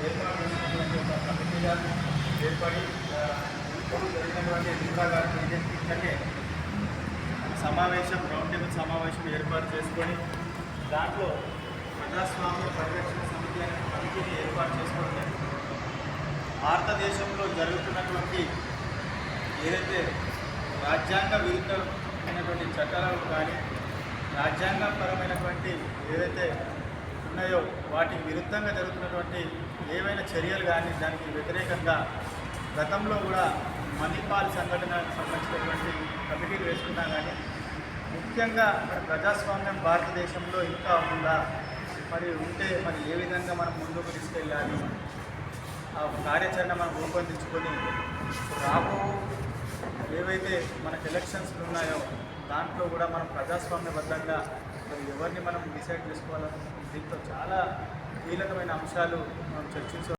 ఏర్పాటు చేసినటువంటి ఒక కమిటీగా ఏర్పడి ఇప్పుడు జరిగినటువంటి ఎన్నికల గారి సమావేశం రౌండ్ టేబుల్ సమావేశం ఏర్పాటు చేసుకొని దాంట్లో ప్రజాస్వామ్య పరిరక్షణ సమితి అనే కమిటీని ఏర్పాటు చేసుకోవడం జరిగింది. భారతదేశంలో జరుగుతున్నటువంటి ఏదైతే రాజ్యాంగ విరుద్ధమైనటువంటి చట్టాలు కానీ రాజ్యాంగపరమైనటువంటి ఏదైతే ఉన్నాయో వాటికి విరుద్ధంగా జరుగుతున్నటువంటి ఏవైనా చర్యలు కానీ దానికి వ్యతిరేకంగా గతంలో కూడా మణిపాల్ సంఘటనకు సంబంధించినటువంటి కమిటీలు వేసుకున్నా కానీ ముఖ్యంగా మరి ప్రజాస్వామ్యం భారతదేశంలో ఇంకా ఉందా? మరి ఉంటే మరి ఏ విధంగా మనం ముందుకు తీసుకెళ్ళాలి? ఆ కార్యాచరణ మనం రూపొందించుకొని రాబో ఏవైతే మనకు ఎలక్షన్స్ ఉన్నాయో దాంట్లో కూడా మనం ప్రజాస్వామ్యబద్ధంగా మరి ఎవరిని మనం డిసైడ్ చేసుకోవాలని దీంతో చాలా కీలకమైన అంశాలు మనం చర్చించ